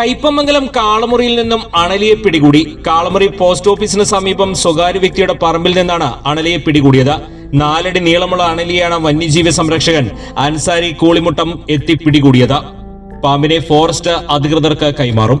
കയ്പമംഗലം കാളമുറിയിൽ നിന്നും അണലിയെ പിടികൂടി. കാളമുറി പോസ്റ്റ് ഓഫീസിന് സമീപം സ്വകാര്യ വ്യക്തിയുടെ പറമ്പിൽ നിന്നാണ് അണലിയെ പിടികൂടിയത്. നാലടി നീളമുള്ള അണലിയാണ് വന്യജീവി സംരക്ഷകൻ അൻസാരി കൂളിമുട്ടം എത്തി പിടികൂടിയത് പാമ്പിനെ ഫോറസ്റ്റ് അധികൃതർക്ക് കൈമാറും.